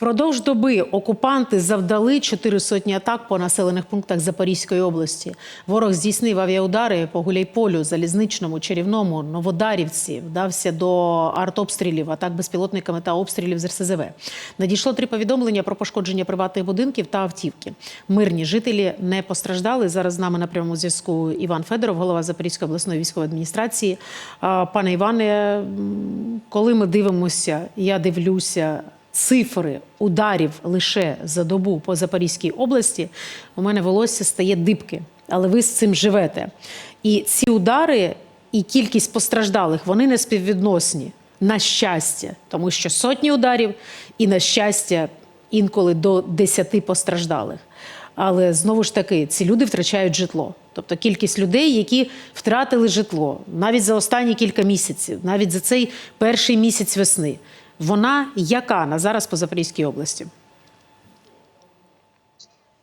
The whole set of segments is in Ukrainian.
Продовж доби окупанти завдали чотири сотні атак по населених пунктах Запорізької області. Ворог здійснив авіаудари по Гуляйполю, Залізничному, Чарівному, Новодарівці. Вдався до артобстрілів, атак безпілотниками та обстрілів з РСЗВ. Надійшло три повідомлення про пошкодження приватних будинків та автівки. Мирні жителі не постраждали. Зараз з нами на прямому зв'язку Іван Федоров, голова Запорізької обласної військової адміністрації. Пане Іване, коли ми дивимося, я дивлюся цифри ударів лише за добу по Запорізькій області, у мене волосся стає дибки. Але ви з цим живете. І ці удари і кількість постраждалих вони не співвідносні. На щастя, тому що сотні ударів, і на щастя, інколи до 10 постраждалих. Але знову ж таки, ці люди втрачають житло. Тобто кількість людей, які втратили житло навіть за останні кілька місяців, навіть за цей перший місяць весни, вона яка на зараз по Запорізькій області?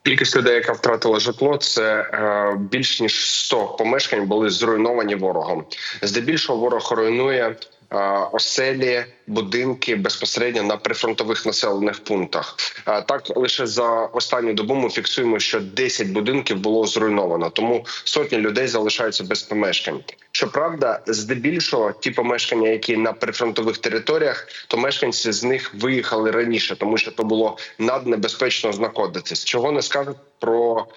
Кількість людей, яка втратила житло, це е, більш ніж 100 помешкань були зруйновані ворогом. Здебільшого ворог руйнує оселі, будинки безпосередньо на прифронтових населених пунктах. Е, так лише за останню добу ми фіксуємо, що 10 будинків було зруйновано, тому сотні людей залишаються без помешкань. Щоправда, здебільшого ті помешкання, які на прифронтових територіях, то мешканці з них виїхали раніше, тому що то було наднебезпечно знаходитись. Чого не скажуть про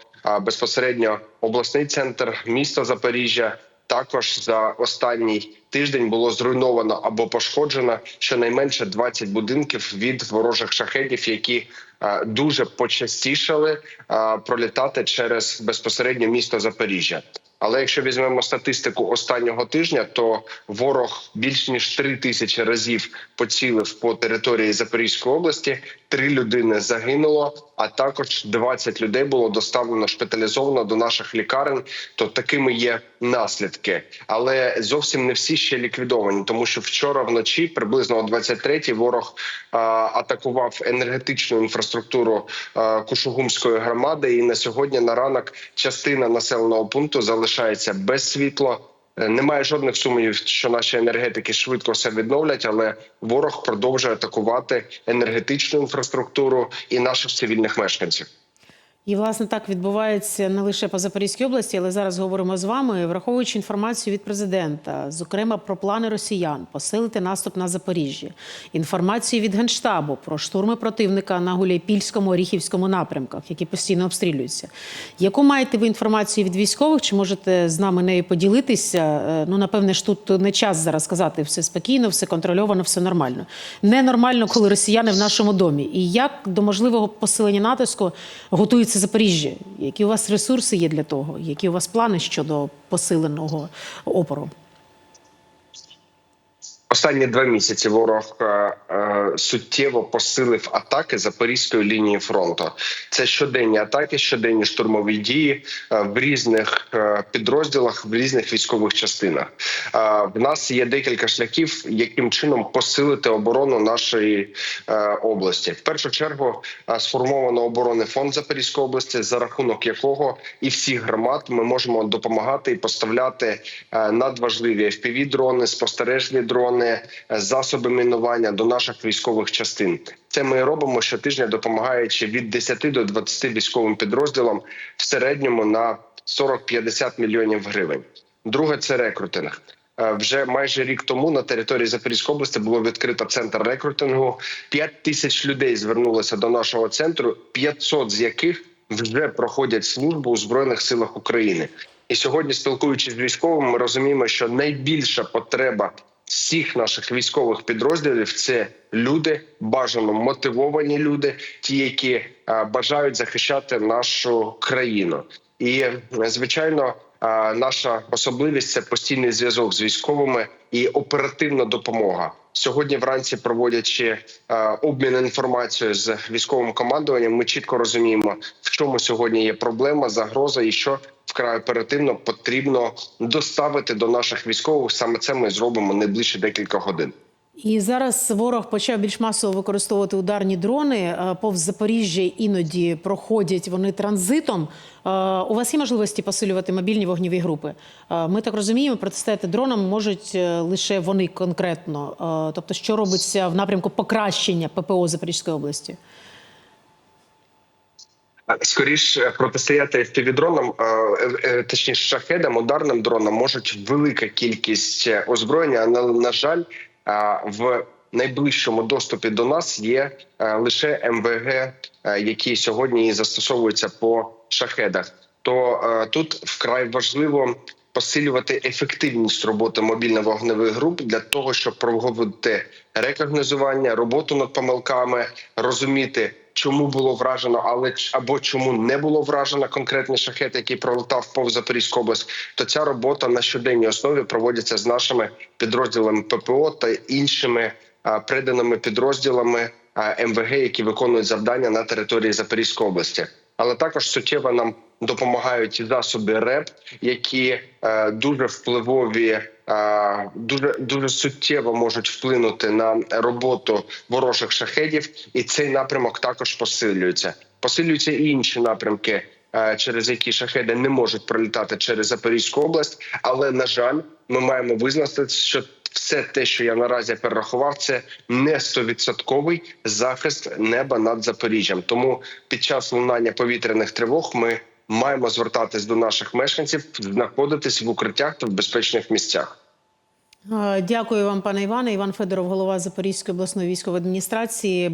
безпосередньо обласний центр міста Запоріжжя. Також за останній тиждень було зруйновано або пошкоджено щонайменше 20 будинків від ворожих шахетів, які е, дуже почастішали е, пролітати через безпосередньо місто Запоріжжя. Але якщо візьмемо статистику останнього тижня, то ворог більш ніж три тисячі разів поцілив по території Запорізької області. Три людини загинуло, а також 20 людей було доставлено шпиталізовано до наших лікарень. То такими є наслідки, але зовсім не всі ще ліквідовані, тому що вчора вночі, приблизно о 23-й, ворог а, атакував енергетичну інфраструктуру а, Кушугумської громади. І на сьогодні на ранок частина населеного пункту залишається без світла. Е, Немає жодних сумнівів, що наші енергетики швидко все відновлять, але ворог продовжує атакувати енергетичну інфраструктуру і наших цивільних мешканців. І власне так відбувається не лише по Запорізькій області, але зараз говоримо з вами, враховуючи інформацію від президента, зокрема про плани росіян посилити наступ на Запоріжжя, інформацію від генштабу про штурми противника на Гуляйпільському Оріхівському напрямках, які постійно обстрілюються. Яку маєте ви інформацію від військових? Чи можете з нами нею поділитися? Е, Ну напевне ж тут не час зараз сказати все спокійно, все контрольовано, все нормально. Ненормально, коли росіяни в нашому домі. І як до можливого посилення натиску готується Запоріжжя? Які у вас ресурси є для того? Які у вас плани щодо посиленого опору? Останні два місяці ворог е, е, суттєво посилив атаки запорізької лінії фронту. Це щоденні атаки, щоденні штурмові дії е, в різних е, підрозділах, в різних військових частинах. Е, в нас є декілька шляхів, яким чином посилити оборону нашої е, області. В першу чергу е, сформовано оборонний фонд Запорізької області, за рахунок якого і всіх громад ми можемо допомагати і поставляти е, надважливі fpv дрони, спостережні дрони, е, засоби мінування до наших військових частин. Це ми робимо щотижня, допомагаючи від 10 до 20 військовим підрозділам в середньому на 40-50 мільйонів гривень. Друге це рекрутинг. Е, Вже майже рік тому на території Запорізької області було відкрито центр рекрутингу. 5 тисяч людей звернулося до нашого центру, 500 з яких вже проходять службу у збройних силах України. І сьогодні, спілкуючись з військовими, ми розуміємо, що найбільша потреба всіх наших військових підрозділів це люди, бажано мотивовані люди, ті, які е, бажають захищати нашу країну. І е, звичайно, наша особливість це постійний зв'язок з військовими і оперативна допомога. Сьогодні вранці проводячи обмін інформацією з військовим командуванням, ми чітко розуміємо, в чому сьогодні є проблема, загроза і що вкрай оперативно потрібно доставити до наших військових. Саме це ми зробимо найближчі декілька годин. І зараз ворог почав більш масово використовувати ударні дрони. Е, Повз Запоріжжя іноді проходять вони транзитом. Е, У вас є можливості посилювати мобільні вогневі групи? Е, Ми так розуміємо, протистояти дронам можуть лише вони конкретно. Тобто, що робиться в напрямку покращення ППО Запорізької області? Скоріш протистояти FPV-дронам, е, точніше шахедам, ударним дронам можуть велика кількість озброєння. На, на жаль, в найближчому доступі до нас є е, лише МВГ, е, які сьогодні застосовуються по шахедах. То е, тут вкрай важливо посилювати ефективність роботи мобільно-вогневих груп для того, щоб проводити рекогнозування, роботу над помилками, розуміти. Чому було вражено, але або чому не було вражено конкретний шахет, який пролетав повз Запорізьку область, то ця робота на щоденній основі проводиться з нашими підрозділами ППО та іншими а, приданими підрозділами а, МВГ, які виконують завдання на території Запорізької області. Але також суттєво нам допомагають засоби РЕП, які е, дуже впливові, е, дуже дуже суттєво можуть вплинути на роботу ворожих шахедів, і цей напрямок також посилюється. Посилюються і інші напрямки, е, через які шахеди не можуть пролітати через Запорізьку область. Але на жаль, ми маємо визнати, що все те, що я наразі перерахував, це не стовідсотковий захист неба над Запоріжжям. Тому під час лунання повітряних тривог ми маємо звертатись до наших мешканців, знаходитись в укриттях та в безпечних місцях. Е, Дякую вам, пане Іване. Іван Федоров, голова Запорізької обласної військової адміністрації.